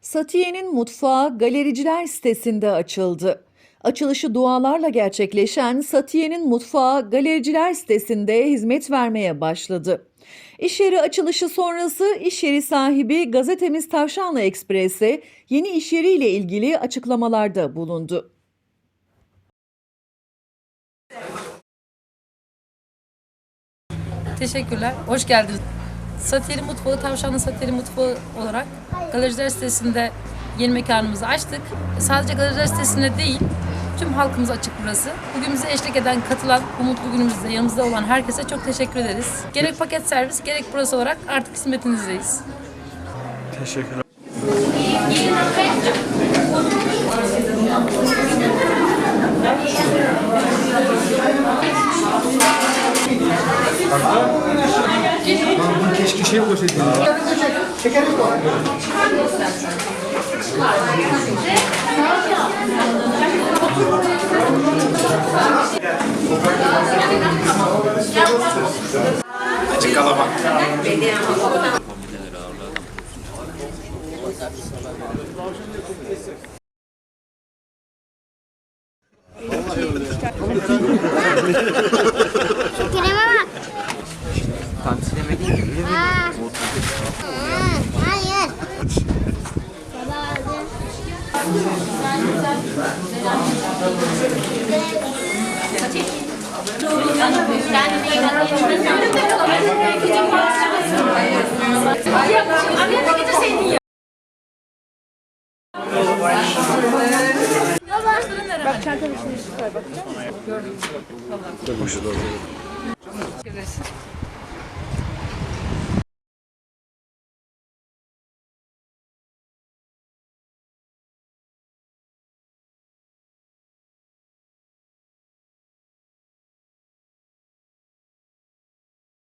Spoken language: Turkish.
Satiye'nin mutfağı galericiler sitesinde açıldı. Açılışı dualarla gerçekleşen Satiye'nin mutfağı galericiler sitesinde hizmet vermeye başladı. İş yeri açılışı sonrası iş yeri sahibi gazetemiz Tavşanlı Ekspres'e yeni iş yeriyle ilgili açıklamalarda bulundu. Teşekkürler. Hoş geldiniz. Satiri Mutfağı, Tavşanlı Satiri Mutfağı olarak Galericiler sitesinde yeni mekanımızı açtık. Sadece Galericiler sitesinde değil, tüm halkımıza açık burası. Bugün bize eşlik eden, katılan, bu mutlu günümüzde yanımızda olan herkese çok teşekkür ederiz. Gerek paket servis, gerek burası olarak artık hizmetinizdeyiz. Teşekkürler. Keşke şey koysaydın. Açık kalamak. Şekerime Bak çantanın içine çıkar bak. Gördüm. Tamam. Görmüşüz orada.